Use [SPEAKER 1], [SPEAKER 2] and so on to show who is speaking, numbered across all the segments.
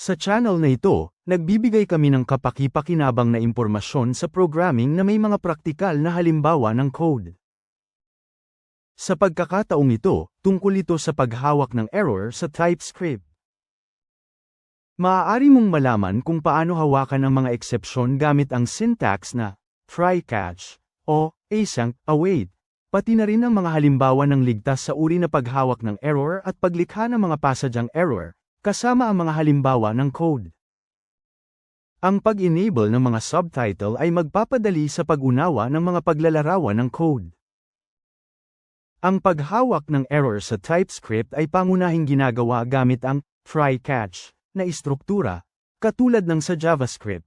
[SPEAKER 1] Sa channel na ito, nagbibigay kami ng kapaki-pakinabang na impormasyon sa programming na may mga praktikal na halimbawa ng code. Sa pagkakataong ito, tungkol ito sa paghawak ng error sa TypeScript. Maaari mong malaman kung paano hawakan ang mga eksepsyon gamit ang syntax na try catch o async await, pati na rin ang mga halimbawa ng ligtas sa uri na paghawak ng error at paglikha ng mga pasadyang error, kasama ang mga halimbawa ng code. Ang pag-enable ng mga subtitle ay magpapadali sa pag-unawa ng mga paglalarawan ng code. Ang paghawak ng error sa TypeScript ay pangunahing ginagawa gamit ang try-catch na istruktura, katulad ng sa JavaScript.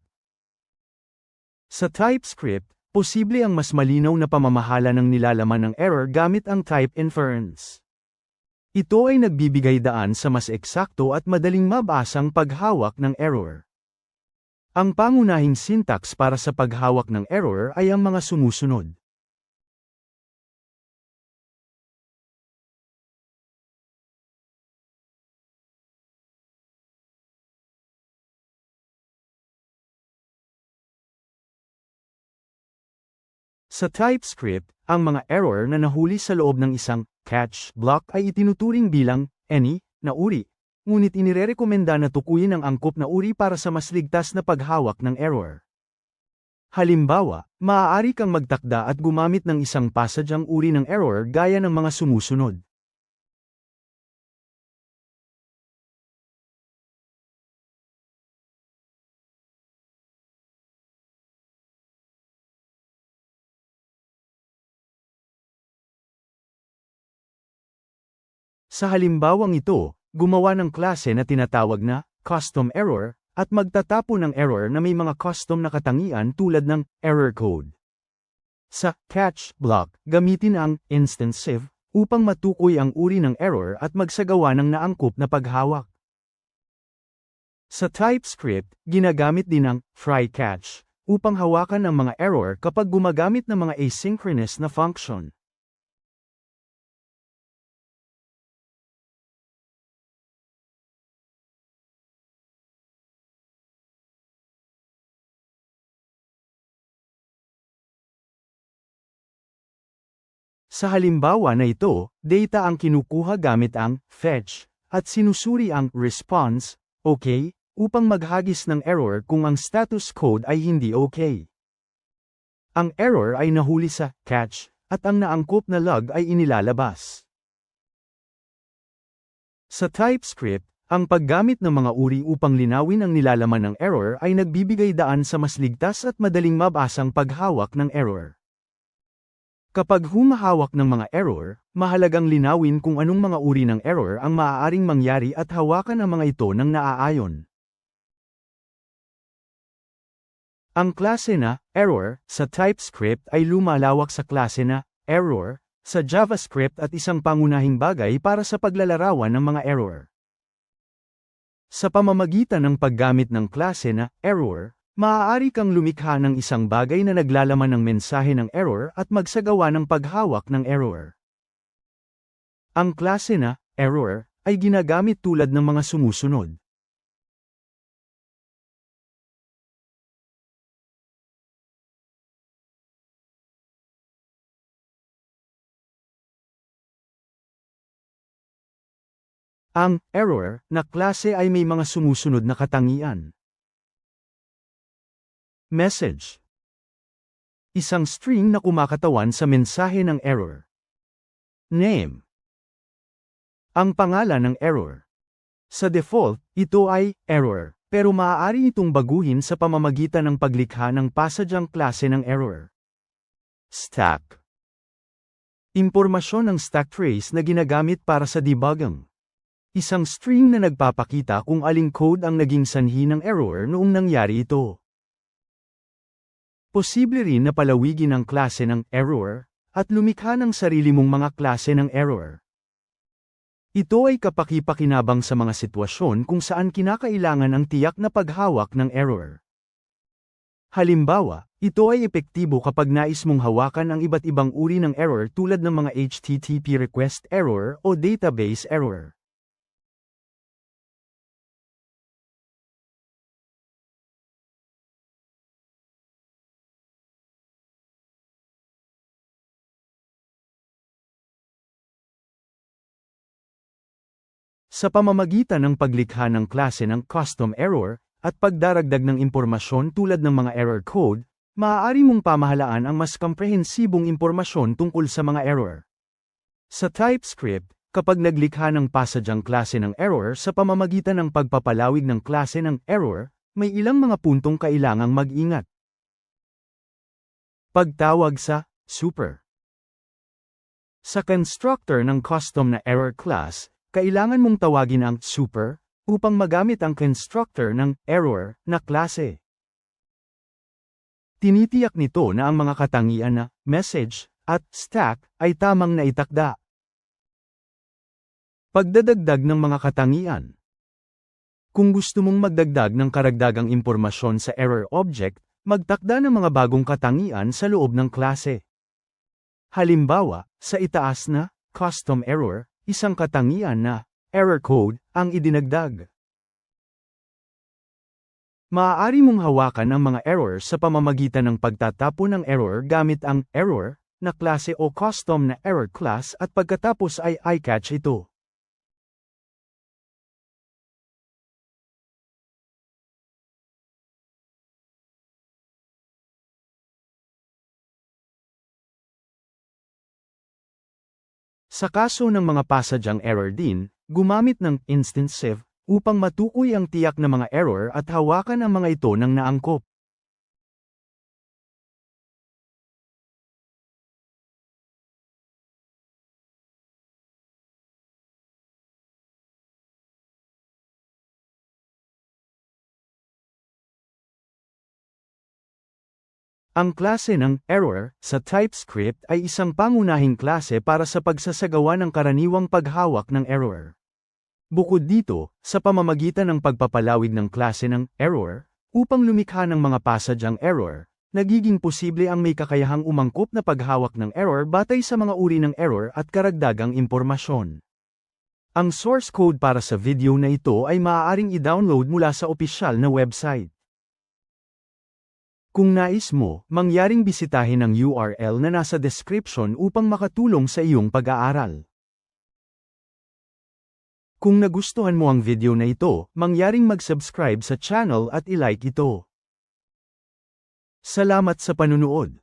[SPEAKER 1] Sa TypeScript, posible ang mas malinaw na pamamahala ng nilalaman ng error gamit ang type inference. Ito ay nagbibigay daan sa mas eksakto at madaling mabasang paghawak ng error. Ang pangunahing syntax para sa paghawak ng error ay ang mga sumusunod. Sa TypeScript, ang mga error na nahuli sa loob ng isang catch block ay itinuturing bilang any na uri. Ngunit inirerekomenda na tukuyin ang angkop na uri para sa mas ligtas na paghawak ng error. Halimbawa, maaari kang magtakda at gumamit ng isang pasadyang uri ng error gaya ng mga sumusunod. Sa halimbawang ito, gumawa ng klase na tinatawag na custom error at magtatapo ng error na may mga custom na katangian tulad ng error code. Sa catch block, gamitin ang instantive upang matukoy ang uri ng error at magsagawa ng naangkop na paghawak. Sa TypeScript, ginagamit din ang try catch upang hawakan ang mga error kapag gumagamit ng mga asynchronous na function. Sa halimbawa na ito, data ang kinukuha gamit ang fetch at sinusuri ang response, okay, upang maghagis ng error kung ang status code ay hindi okay. Ang error ay nahuli sa catch at ang naangkop na log ay inilalabas. Sa TypeScript, ang paggamit ng mga uri upang linawin ang nilalaman ng error ay nagbibigay daan sa mas ligtas at madaling mabasang paghawak ng error. Kapag humahawak ng mga error, mahalagang linawin kung anong mga uri ng error ang maaaring mangyari at hawakan ang mga ito ng naaayon. Ang klase na error sa TypeScript ay lumalawak sa klase na error sa JavaScript at isang pangunahing bagay para sa paglalarawan ng mga error. Sa pamamagitan ng paggamit ng klase na error, Maaari kang lumikha ng isang bagay na naglalaman ng mensahe ng error at magsagawa ng paghawak ng error. Ang klase na error ay ginagamit tulad ng mga sumusunod. Ang error na klase ay may mga sumusunod na katangian. Message Isang string na kumakatawan sa mensahe ng error. Name Ang pangalan ng error. Sa default, ito ay error, pero maaari itong baguhin sa pamamagitan ng paglikha ng pasadyang klase ng error. Stack Impormasyon ng stack trace na ginagamit para sa debugging. Isang string na nagpapakita kung aling code ang naging sanhi ng error noong nangyari ito. Posible rin na palawigin ang klase ng error, at lumikha ng sarili mong mga klase ng error. Ito ay kapakipakinabang sa mga sitwasyon kung saan kinakailangan ang tiyak na paghawak ng error. Halimbawa, ito ay epektibo kapag nais mong hawakan ang iba't ibang uri ng error tulad ng mga HTTP request error o database error. Sa pamamagitan ng paglikha ng klase ng custom error, at pagdaragdag ng impormasyon tulad ng mga error code, maaari mong pamahalaan ang mas komprehensibong impormasyon tungkol sa mga error. Sa TypeScript, kapag naglikha ng pasadyang klase ng error sa pamamagitan ng pagpapalawig ng klase ng error, may ilang mga puntong kailangang mag-ingat. Pagtawag sa super. Sa constructor ng custom na error class, kailangan mong tawagin ang super upang magamit ang constructor ng error na klase. Tinitiyak nito na ang mga katangian na message at stack ay tamang naitakda. Pagdadagdag ng mga katangian. Kung gusto mong magdagdag ng karagdagang impormasyon sa error object, magtakda ng mga bagong katangian sa loob ng klase. Halimbawa, sa itaas na custom error, isang katangian na error code ang idinagdag. Maaari mong hawakan ang mga error sa pamamagitan ng pagtatapon ng error gamit ang error na klase o custom na error class at pagkatapos ay iCatch ito. Sa kaso ng mga pasadyang error din, gumamit ng instantive upang matukoy ang tiyak na mga error at hawakan ang mga ito ng naangkop. Ang klase ng error sa TypeScript ay isang pangunahing klase para sa pagsasagawa ng karaniwang paghawak ng error. Bukod dito, sa pamamagitan ng pagpapalawig ng klase ng error, upang lumikha ng mga pasadyang error, nagiging posible ang may kakayahang umangkop na paghawak ng error batay sa mga uri ng error at karagdagang impormasyon. Ang source code para sa video na ito ay maaaring i-download mula sa opisyal na website. Kung nais mo, mangyaring bisitahin ang URL na nasa description upang makatulong sa iyong pag-aaral. Kung nagustuhan mo ang video na ito, mangyaring mag-subscribe sa channel at ilike ito. Salamat sa panunood.